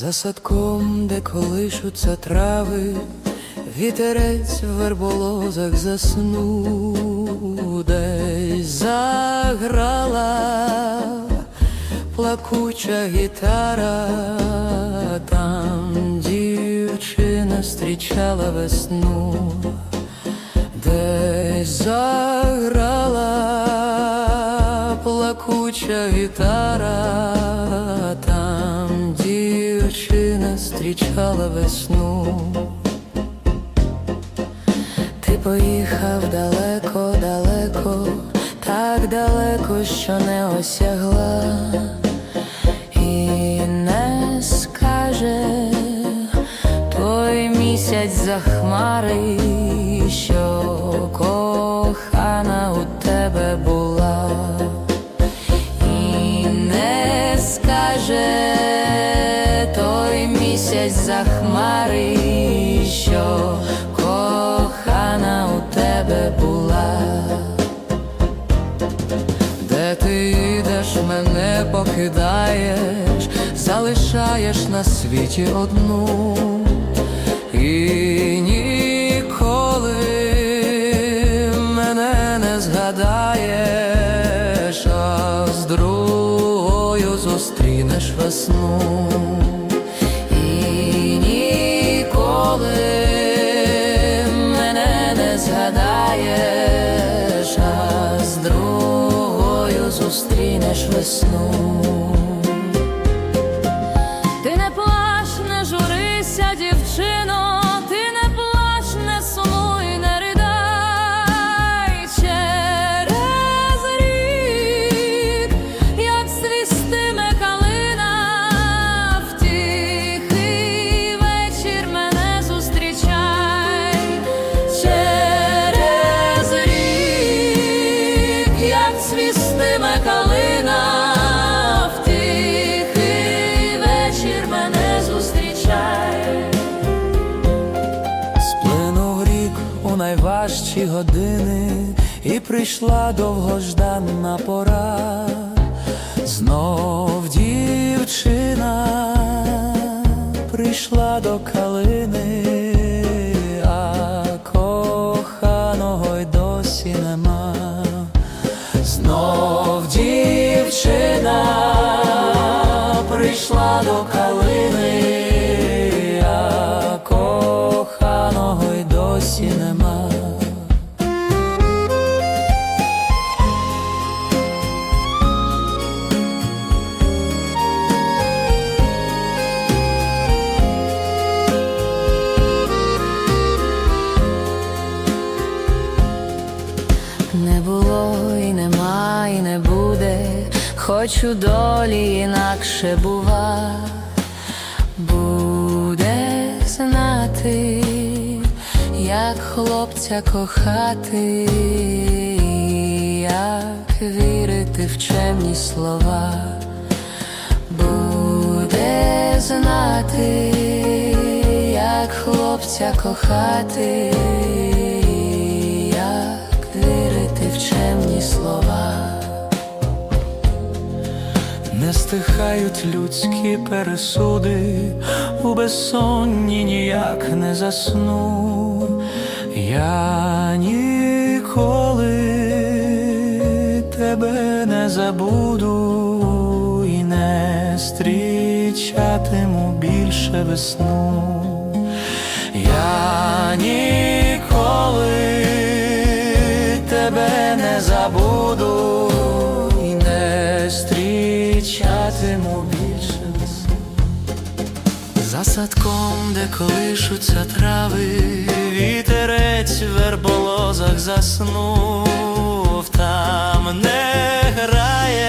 За садком, де колишуться трави, вітерець в верболозах заснув, десь заграла плакуча гітара, там дівчина зустрічала весну, десь заграла плакуча гітара, дівчина зустрічала весну. Ти поїхав далеко, далеко, так далеко, що не осягла, і не скаже той місяць за хмари, що кохана що кохана у тебе була. Де ти йдеш, мене покидаєш, залишаєш на світі одну і ніколи мене не згадаєш, а з другою зустрінеш весну. Зустрінеш весну. Найважчі години, і прийшла довгожданна пора. Знов дівчина прийшла до калини, хоч у долі інакше бува, буде знати, як хлопця кохати, як вірити в чемні слова, буде знати, як хлопця кохати, як вірити в чемні слова. Не стихають людські пересуди, у безсонні ніяк не засну. Я ніколи тебе не забуду і не зустрічатиму більше весну. Я ніколи За садком, де колишуться трави, вітерець в верболозах заснув, там не грає